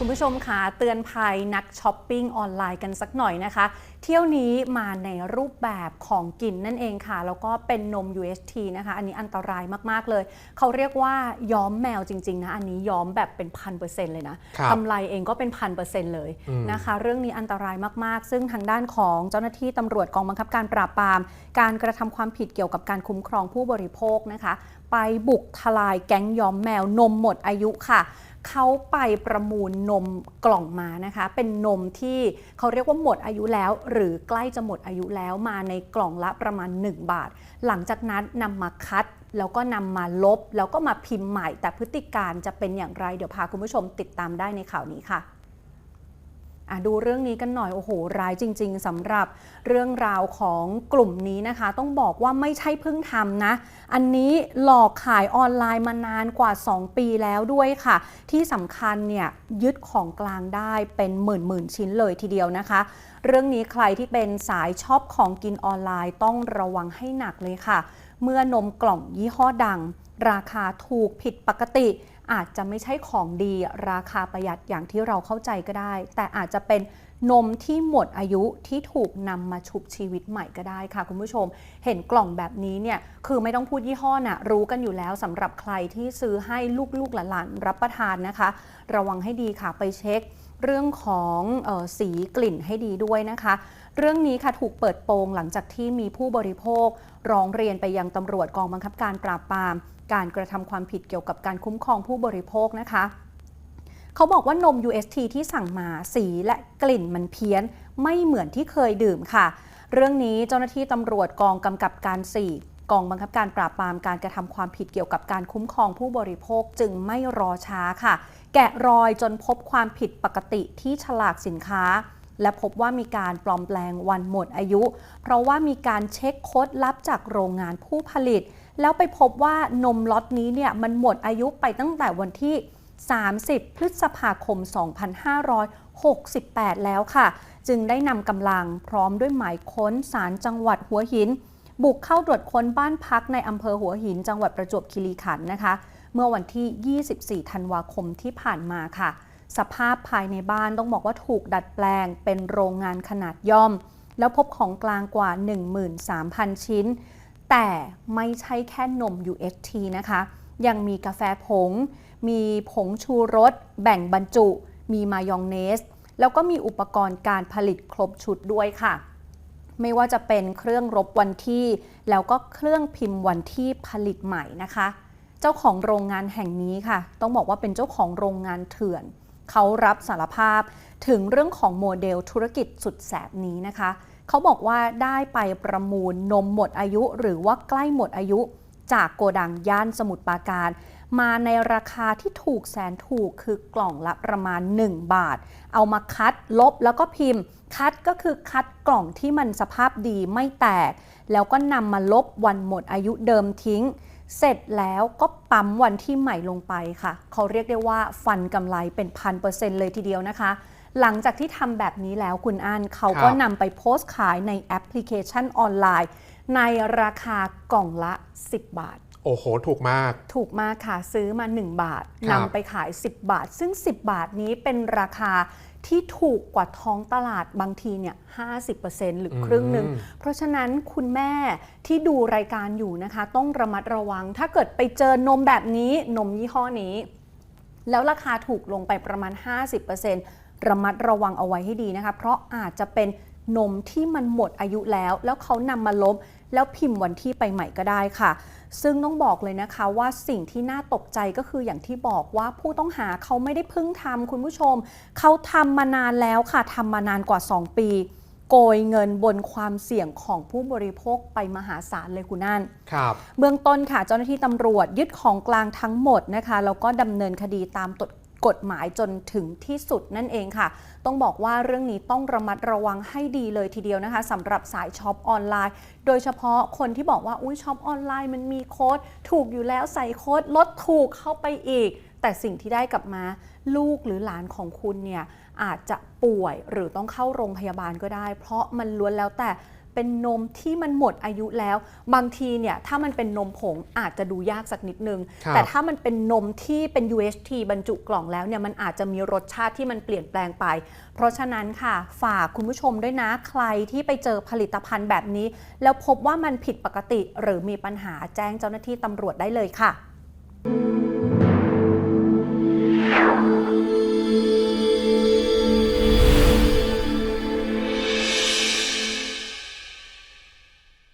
คุณผู้ชมคะเตือนภัยนักช้อปปิ้งออนไลน์กันสักหน่อยนะคะ เที่ยวนี้มาในรูปแบบของกินนั่นเองค่ะ แล้วก็เป็นนม UHT นะคะ อันนี้อันตรายมาก ๆ เลย เขาเรียกว่าย้อมแมวจริง ๆ นะ อันนี้ย้อมแบบเป็นพันเปอร์เซ็นต์เลยนะครับกำไรเองก็เป็นพันเปอร์เซ็นต์เลยอืม นะคะ เรื่องนี้อันตรายมาก ๆ ซึ่งทางด้านของเจ้าหน้าที่ตำรวจกองบังคับการปราบปราม การกระทำความผิดเกี่ยวกับการคุ้มครองผู้บริโภคนะคะไปบุกทลายแก๊งย้อมแมวนมหมดอายุค่ะเขาไปประมูลนมกล่องมานะคะ เป็นนมที่เขาเรียกว่าหมดอายุแล้ว หรือใกล้จะหมดอายุแล้วมาในกล่องละประมาณ 1 บาท หลังจากนั้นนำมาคัด แล้วก็นำมาลบ แล้วก็มาพิมพ์ใหม่ แต่พฤติการจะเป็นอย่างไร เดี๋ยวพาคุณผู้ชมติดตามได้ในข่าวนี้ค่ะอะ ดูเรื่องนี้กันหน่อย โอ้โห ร้ายจริง ๆสำหรับเรื่องราวของกลุ่มนี้นะคะ ต้องบอกว่าไม่ใช่เพิ่งทำนะ อันนี้หลอกขายออนไลน์มานานกว่า 2 ปีแล้วด้วยค่ะ ที่สำคัญเนี่ยยึดของกลางได้เป็นหมื่นหมื่นชิ้นเลยทีเดียวนะคะ เรื่องนี้ใครที่เป็นสายชอบของกินออนไลน์ต้องระวังให้หนักเลยค่ะ เมื่อนมกล่องยี่ห้อดัง ราคาถูกผิดปกติ อาจจะไม่ใช่ของดีราคาประหยัดอย่างที่เราเข้าใจก็ได้ แต่อาจจะเป็นนมที่หมดอายุที่ถูกนำมาชุบชีวิตใหม่ก็ได้ค่ะ คุณผู้ชม เห็นกล่องแบบนี้เนี่ยคือไม่ต้องพูดยี่ห้อนะรู้กันอยู่แล้วสำหรับใครที่ซื้อให้ลูกๆหลานๆรับประทานนะคะ ระวังให้ดีค่ะไปเช็คเรื่องของออสีกลิ่นให้ดีด้วยนะคะ เรื่องนี้ค่ะถูกเปิดโปงหลังจากที่มีผู้บริโภค ร้องเรียนไปยังตำรวจกองบังคับการปราบปราม การกระทำความผิดเกี่ยวกับการคุ้มครองผู้บริโภคนะคะเขาบอกว่านม UST ที่สั่งมาสีและกลิ่นมันเพี้ยนไม่เหมือนที่เคยดื่มค่ะ เรื่องนี้เจ้าหน้าที่ตำรวจกองกำกับการ 4 กองบังคับการปราบปรามการกระทำความผิดเกี่ยวกับการคุ้มครองผู้บริโภคจึงไม่รอช้าค่ะ แกะรอยจนพบความผิดปกติที่ฉลากสินค้า และพบว่ามีการปลอมแปลงวันหมดอายุ เพราะว่ามีการเช็คโค้ดลับจากโรงงานผู้ผลิต แล้วไปพบว่านมล็อตนี้เนี่ยมันหมดอายุไปตั้งแต่วันที่ 30 พฤษภาคม 2568 แล้วค่ะ จึงได้นำกำลังพร้อมด้วยหมายค้นศาลจังหวัดหัวหิน บุกเข้าตรวจค้นบ้านพักในอำเภอหัวหิน จังหวัดประจวบคีรีขันธ์นะคะ เมื่อวันที่ 24 ธันวาคมที่ผ่านมาค่ะ สภาพภายในบ้านต้องบอกว่าถูกดัดแปลงเป็นโรงงานขนาดย่อม แล้วพบของกลางกว่า 13,000 ชิ้น แต่ไม่ใช่แค่นม UHT นะคะ ยังมีกาแฟผง มีผงชูรส แบ่งบรรจุ มีมายองเนส แล้วก็มีอุปกรณ์การผลิตครบชุดด้วยค่ะ ไม่ว่าจะเป็นเครื่องรบวันที่ แล้วก็เครื่องพิมพ์วันที่ผลิตใหม่นะคะ เจ้าของโรงงานแห่งนี้ค่ะ ต้องบอกว่าเป็นเจ้าของโรงงานเถื่อน เขารับสารภาพถึงเรื่องของโมเดลธุรกิจสุดแสบนี้นะคะ เขาบอกว่าได้ไปประมูลนมหมดอายุ หรือว่าใกล้หมดอายุ จากโกดังย่านสมุทรปราการ มาในราคาที่ถูกแสนถูกคือกล่องละประมาณ 1 บาท เอามาคัดลบแล้วก็พิมพ์ คัดก็คือคัดกล่องที่มันสภาพดีไม่แตก แล้วก็นำมาลบวันหมดอายุเดิมทิ้ง เสร็จแล้วก็ปั๊มวันที่ใหม่ลงไปค่ะ เขาเรียกได้ว่าฟันกำไรเป็นพันเปอร์เซ็นต์เลยทีเดียวนะคะ หลังจากที่ทำแบบนี้แล้วคุณอันเขาก็ครับนำไปโพสต์ขายในแอปพลิเคชันออนไลน์ ในราคากล่องละ 10 บาท โอ้โห ถูกมาก ถูกมากค่ะ ซื้อมา 1 บาทครันำบไปขาย 10 บาท ซึ่ง 10 บาทนี้เป็นราคาที่ถูกกว่าท้องตลาดบางทีเนี่ย50%หรือครึ่งหนึ่งอืมเพราะฉะนั้นคุณแม่ที่ดูรายการอยู่นะคะ ต้องระมัดระวัง ถ้าเกิดไปเจอนมแบบนี้นมยี่ห้อนี้ แล้วราคาถูกลงไปประมาณ 50%ระมัดระวังเอาไว้ให้ดีนะคะ เพราะอาจจะเป็นนมที่มันหมดอายุแล้ว แล้วเขานำมาลบ แล้วพิมพ์วันที่ไปใหม่ก็ได้ค่ะ ซึ่งต้องบอกเลยนะคะว่าสิ่งที่น่าตกใจก็คืออย่างที่บอกว่าผู้ต้องหาเขาไม่ได้เพิ่งทำคุณผู้ชม เขาทำมานานแล้วค่ะทำมานานกว่า 2 ปี โกยเงินบนความเสี่ยงของผู้บริโภคไปมหาศาลเลยคุณนั่นครับ เบื้องต้นค่ะเจ้าหน้าที่ตำรวจยึดของกลางทั้งหมดนะคะแล้วก็ดำเนินคดีตามต กฎหมายจนถึงที่สุดนั่นเองค่ะ ต้องบอกว่าเรื่องนี้ต้องระมัดระวังให้ดีเลยทีเดียวนะคะสำหรับสายช็อปออนไลน์ โดยเฉพาะคนที่บอกว่าอุ้ยช็อปออนไลน์มันมีโค้ดถูกอยู่แล้วใส่โค้ดลดถูกเข้าไปอีก แต่สิ่งที่ได้กลับมาลูกหรือหลานของคุณเนี่ยอาจจะป่วยหรือต้องเข้าโรงพยาบาลก็ได้ เพราะมันล้วนแล้วแต่ เป็นนมที่มันหมดอายุแล้ว บางทีเนี่ยถ้ามันเป็นนมผงอาจจะดูยากสักนิดนึง ครับ แต่ถ้ามันเป็นนมที่เป็น UHT บรรจุกล่องแล้วเนี่ยมันอาจจะมีรสชาติที่มันเปลี่ยนแปลงไป เพราะฉะนั้นค่ะ ฝากคุณผู้ชมด้วยนะใครที่ไปเจอผลิตภัณฑ์แบบนี้ แล้วพบว่ามันผิดปกติหรือมีปัญหาแจ้งเจ้าหน้าที่ตำรวจได้เลยค่ะ